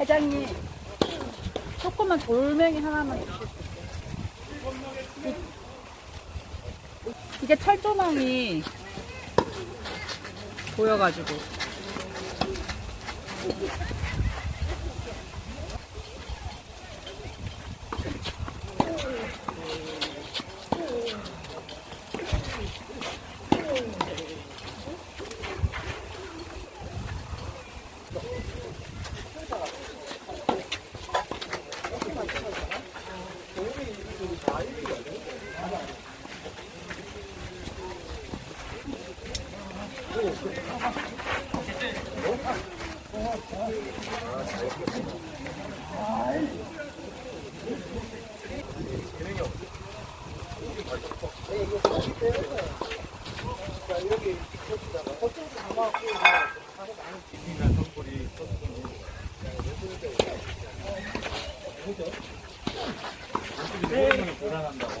회장님, 조그만 돌멩이 하나만 주실 수 있어요? 이- 이게 철조망이 보여가지고. 불안한다고.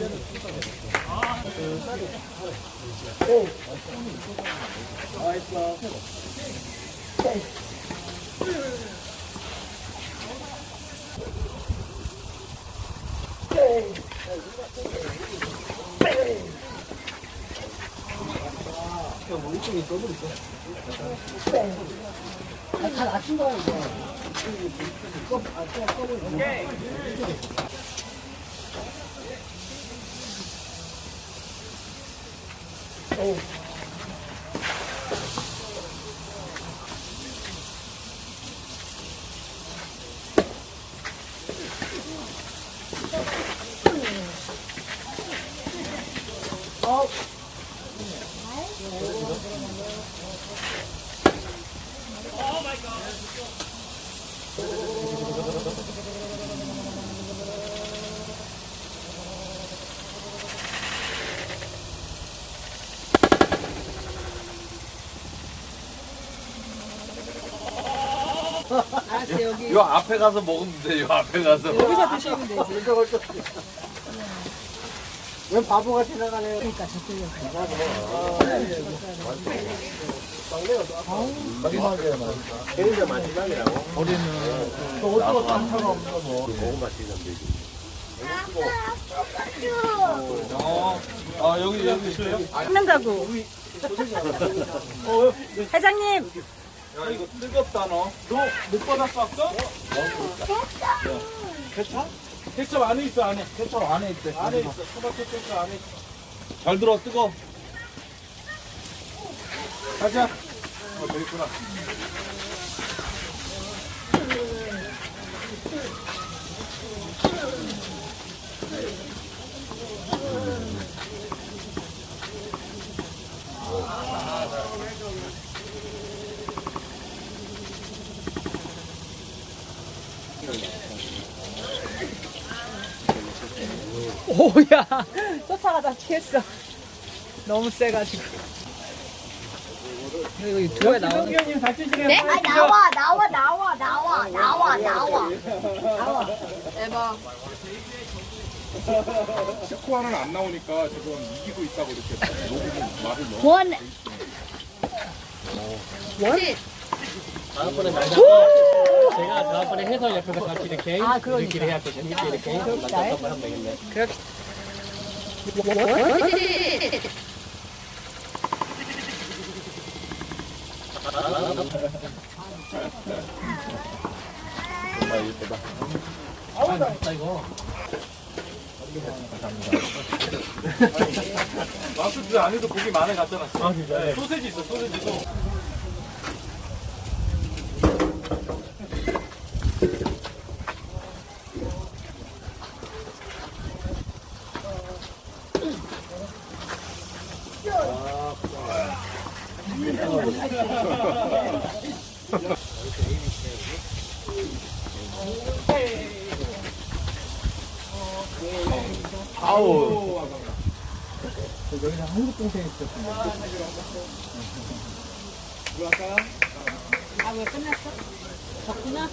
오케이 可以 요 앞에 가서 먹으면 돼. 요 앞에 가서. 여기서 드시면 되지. 왜 바보가 지나가네요. 그러니까 저쪽에. 걔네들 마지막이라고. 또 어쩌고 단차가 없어 뭐. 너무 맛있는 데지. 어, 아 여기 여기 있어요? 는 가구. 회장님, 야 이거 뜨겁다 너. 너 못 받았어? 케첩? 케첩 안에 있어 안에. 케첩 안에 있대. 안에 있어. 토마토 케첩 안에 있어. 잘 들어 뜨거. 가자. 어 저기 있구나. 오야, 쫓아가다 피했어. 너무 세가지고. 이거 나오는 네? 아 나와 나와 나와 나와 나와 나와 대박 스코어는 안 나오니까 지금 이기고 있다고 이렇게 말을 넣어. 원 다음번에 만나서 제가 다음번에 해설 옆에서 같이 이렇게 아, 그러니까. 우리끼리 해갖고 재밌게 이렇게 만나서 한번 하면 되겠네. 마스크 안에도 고기 많이 놨어. 아 진짜. 소세지 있어 소세지도. 아우. 여기는 한국 동생이 있었어요. 뭐 할까요? 아, 왜 끝났어? 졌구나?